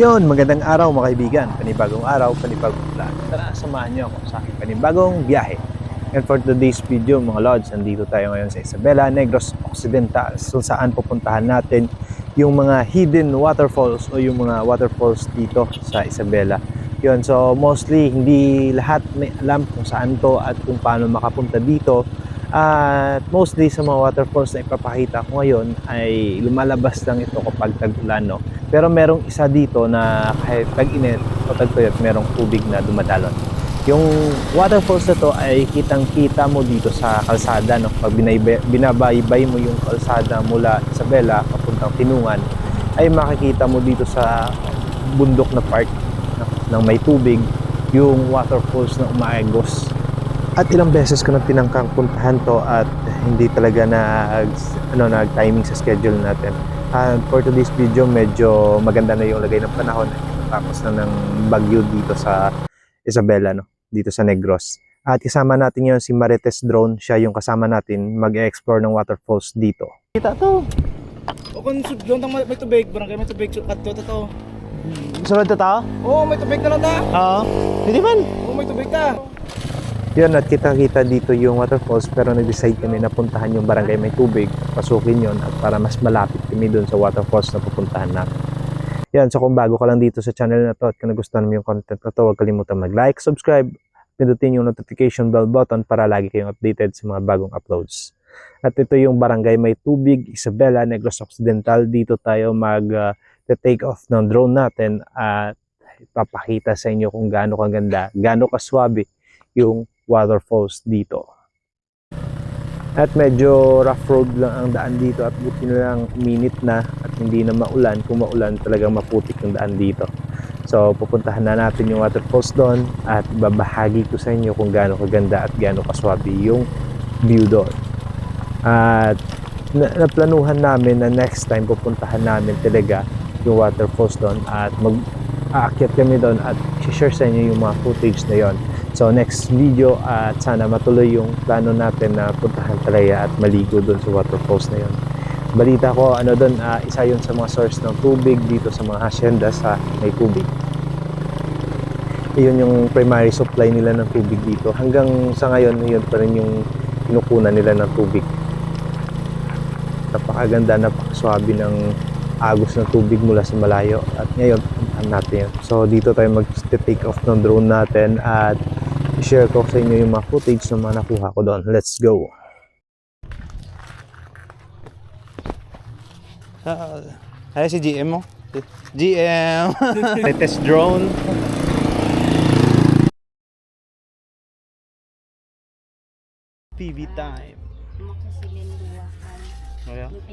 Yon, magandang araw mga kaibigan. Panibagong araw, panibagong vlog. Tara, samahan niyo ako sa aking panibagong biyahe. And for today's video mga lords, nandito tayo ngayon sa Isabela, Negros Occidental. So saan pupuntahan natin yung mga hidden waterfalls o yung mga waterfalls dito sa Isabela. Yun, so mostly hindi lahat may alam kung saan to at kung paano makapunta dito. At mostly sa mga waterfalls na ipapakita ko ngayon ay lumalabas lang ito kapag tag-ulan. No? Pero merong isa dito na kahit tag-init o tag-tuyot, merong tubig na dumadalon. Yung waterfalls na to ay kitang-kita mo dito sa kalsada. No? Pag binabaybay mo yung kalsada mula Isabela papuntang Tinungan, ay makikita mo dito sa bundok na part no? ng may tubig yung waterfalls na umaagos. At ilang beses ko na tinangkang puntahan to at hindi talaga nag, ano, nag-timing sa schedule natin. And for today's video, medyo maganda na yung lagay ng panahon. Tapos na ng bagyo dito sa Isabela, no? dito sa Negros. At kasama natin yun si Marites Drone. Siya yung kasama natin mag-explore ng waterfalls dito. Kita to. O kung sudlon tang may tubig, barangay may tubig, kadto to to. Sunod to ta? Oo, may tubig na lang ta. Oo. Hindi man. Oo, may tubig ta. Yun, at kita-kita dito yung waterfalls pero nag-decide kami na puntahan yung barangay may tubig, pasukin yon at para mas malapit kami dun sa waterfalls na pupuntahan natin. Yan, so kung bago ka lang dito sa channel na to at kung nagustuhan mo yung content na to, huwag kalimutan mag-like, subscribe, pindutin yung notification bell button para lagi kayong updated sa mga bagong uploads. At ito yung barangay may tubig, Isabela, Negros Occidental. Dito tayo mag uh, take off ng drone natin at ipapakita sa inyo kung gaano kaganda, gaano kaswabe yung waterfalls dito. At medyo rough road lang ang daan dito at buti na lang minute na at hindi na maulan. Kung maulan talagang maputik yung daan dito. So pupuntahan na natin yung waterfalls doon at babahagi ko sa inyo kung gaano kaganda at gaano kaswabe yung view doon. At na, naplanuhan namin na next time pupuntahan namin talaga yung waterfalls doon at mag aakyat kami doon at share sa inyo yung mga footage na yon. So next video at sana matuloy yung plano natin na puntahan talaga at maligo doon sa waterfalls na yon. Balita ko ano doon ah, isa yun sa mga source ng tubig dito sa mga hacienda sa may tubig. Iyon yung primary supply nila ng tubig dito. Hanggang sa ngayon, yun pa rin yung kinukunan nila ng tubig. Napakaganda, napakaswabe ng agos ng tubig mula sa malayo. At ngayon, puntahan natin yun. So dito tayo mag-take off ng drone natin at i-share ko sa inyo yung mga footage na mga nakuha ko doon. Let's go! Ay, si GM mo. GM! Latest drone. TV time. Makasilin luwakan. Kaya? Yung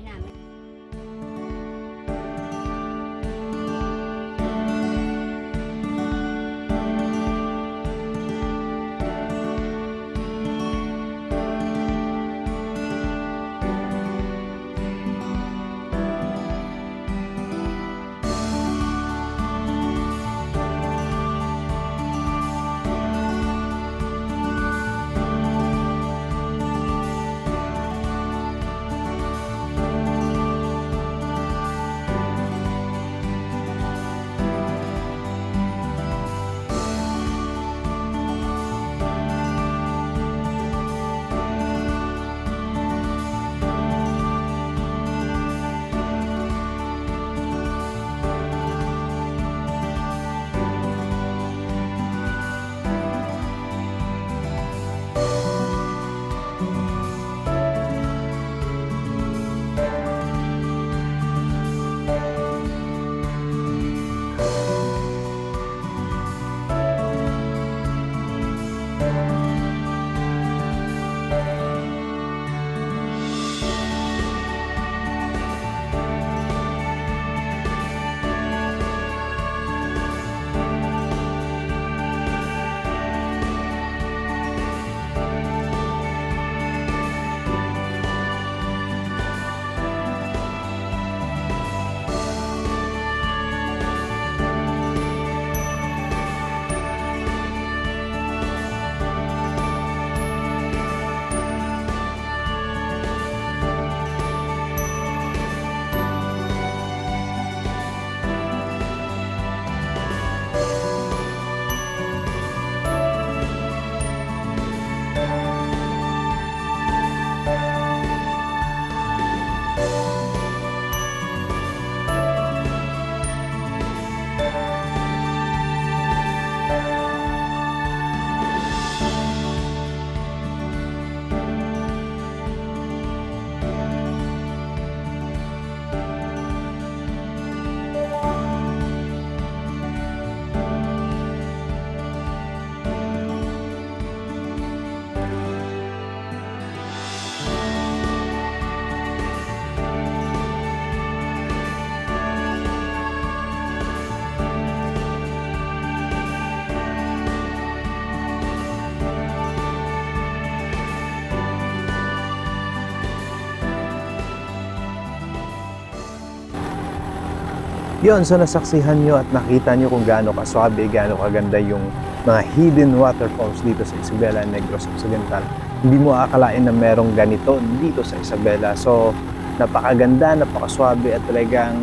Yun, so nasaksihan nyo at nakita nyo kung gaano kaswabe, gaano kaganda yung mga hidden waterfalls dito sa Isabela, Negros Occidental. Hindi mo akalain na merong ganito dito sa Isabela. So, napakaganda, napakaswabe at talagang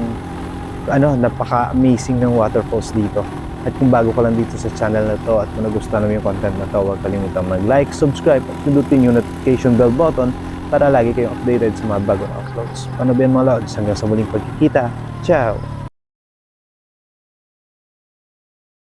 ano, napaka-amazing ng waterfalls dito. At kung bago ka lang dito sa channel na to at kung nagustuhan mo yung content na to, huwag kalimutan mag-like, subscribe at pindutin yung notification bell button para lagi kayong updated sa mga bagong uploads. Paano ba yan mga lods? Hanggang sa muling pagkikita. Ciao!